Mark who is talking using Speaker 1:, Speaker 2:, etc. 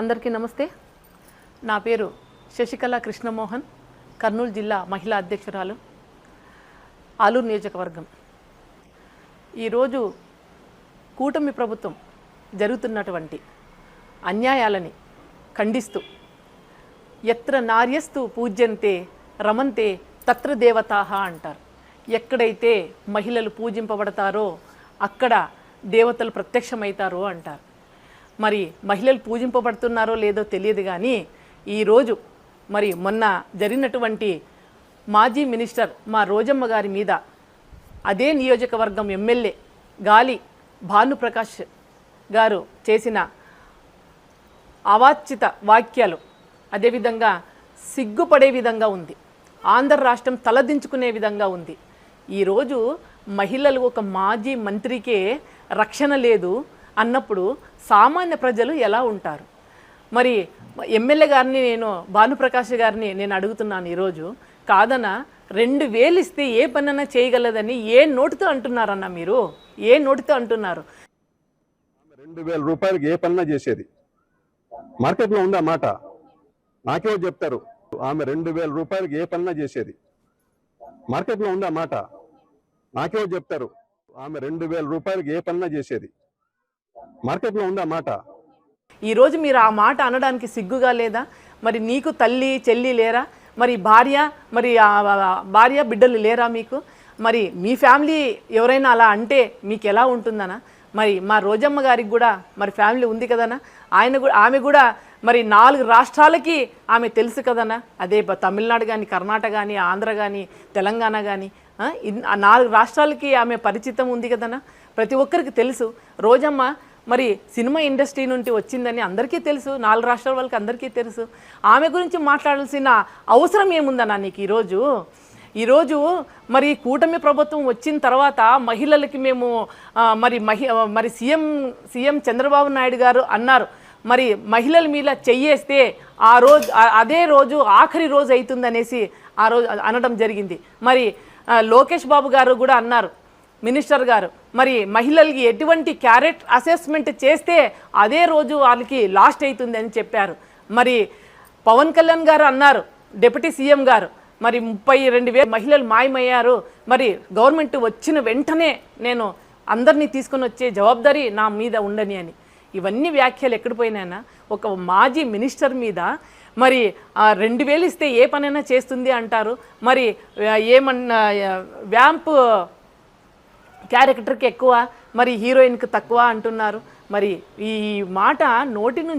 Speaker 1: అందరికీ నమస్తే. నా పేరు శశికళ కృష్ణమోహన్ కర్నూలు జిల్లా మహిళా అధ్యక్షురాలు ఆలూరు నియోజకవర్గం. ఈరోజు కూటమి ప్రభుత్వం జరుగుతున్నటువంటి అన్యాయాలని ఖండిస్తూ ఎత్ర నార్యస్తు పూజ్యంతే రమంతే తత్ర దేవతాహ అంటారు. ఎక్కడైతే మహిళలు పూజింపబడతారో అక్కడ దేవతలు ప్రత్యక్షమవుతారో అంటారు. మరి మహిళలు పూజింపబడుతున్నారో లేదో తెలియదు కానీ ఈరోజు మరి మొన్న జరిగినటువంటి మాజీ మినిస్టర్ మా రోజమ్మ గారి మీద అదే నియోజకవర్గం ఎమ్మెల్యే గాలి భానుప్రకాష్ గారు చేసిన అవాచిత వాక్యాలు అదేవిధంగా సిగ్గుపడే విధంగా ఉంది. ఆంధ్ర రాష్ట్రం తలదించుకునే విధంగా ఉంది. ఈరోజు మహిళలు ఒక మాజీ మంత్రికే రక్షణ లేదు. అన్నప్పుడు సామాన్య ప్రజలు ఎలా ఉంటారు? మరి ఎమ్మెల్యే గారిని నేను భానుప్రకాష్ గారిని నేను అడుగుతున్నాను ఈరోజు. కాదన రెండు వేలు ఇస్తే ఏ పనైనా చేయగలదని ఏ నోటితో అంటున్నారన్న మీరు? ఏ నోటితో అంటున్నారు?
Speaker 2: రెండు వేల రూపాయలకి ఏ పన్నా చేసేది. మార్కెట్లో ఉందా మాట? నాకేమో చెప్తారు ఆమె రెండు వేల రూపాయలకి ఏ పన్నా చేసేది. మార్కెట్లో ఉందా మాట? నాకేమో చెప్తారు ఆమె రెండు వేల రూపాయలకి ఏ పన్నా చేసేది. మార్కెట్లో ఉందా మాట?
Speaker 1: ఈరోజు మీరు ఆ మాట అనడానికి సిగ్గుగా లేదా? మరి నీకు తల్లి చెల్లి లేరా? మరి భార్య మరి ఆ భార్య బిడ్డలు లేరా మీకు? మరి మీ ఫ్యామిలీ ఎవరైనా అలా అంటే మీకు ఎలా ఉంటుందనా మరి మా రోజమ్మ గారికి కూడా మరి ఫ్యామిలీ ఉంది కదనా ఆయన కూడా ఆమె కూడా మరి నాలుగు రాష్ట్రాలకి ఆమె తెలుసు కదనా అదే తమిళనాడు కానీ కర్ణాటక కానీ ఆంధ్ర కానీ తెలంగాణ కానీ ఆ నాలుగు రాష్ట్రాలకి ఆమె పరిచితం ఉంది కదనా ప్రతి ఒక్కరికి తెలుసు. రోజమ్మ మరి సినిమా ఇండస్ట్రీ నుండి వచ్చిందని అందరికీ తెలుసు నాలుగు రాష్ట్రాల వాళ్ళకి అందరికీ తెలుసు. ఆమె గురించి మాట్లాడాల్సిన అవసరం ఏముందన్నా నీకు ఈరోజు? ఈరోజు మరి కూటమి ప్రభుత్వం వచ్చిన తర్వాత మహిళలకి మేము మరి మహి మరి సీఎం సీఎం చంద్రబాబు నాయుడు గారు అన్నారు. మరి మహిళల మీద చెయ్యేస్తే ఆ రోజు అదే రోజు ఆఖరి రోజు అవుతుందనేసి ఆ రోజు అనడం జరిగింది. మరి లోకేష్ బాబు గారు కూడా అన్నారు. మినిస్టర్ గారు. మరి మహిళలకి ఎటువంటి క్యారెట్ అసెస్మెంట్ చేస్తే అదే రోజు వాళ్ళకి లాస్ట్ అవుతుంది అని చెప్పారు. మరి పవన్ కళ్యాణ్ గారు అన్నారు డిప్యూటీ సీఎం గారు. మరి ముప్పై రెండు వేల మహిళలు మాయమయ్యారు. మరి గవర్నమెంట్ వచ్చిన వెంటనే నేను అందరినీ తీసుకొని వచ్చే జవాబారి నా మీద ఉండని అని. ఇవన్నీ వ్యాఖ్యలు ఎక్కడిపోయినాయినా ఒక మాజీ మినిస్టర్ మీద. మరి రెండు వేలు ఇస్తే ఏ పనైనా చేస్తుంది అంటారు. మరి ఏమన్నా వ్యాంపు వ్యాంప్ క్యారెక్టర్కి ఎక్కువ మరి హీరోయిన్కి తక్కువ అంటున్నారు. మరి ఈ మాట నోటి నుంచి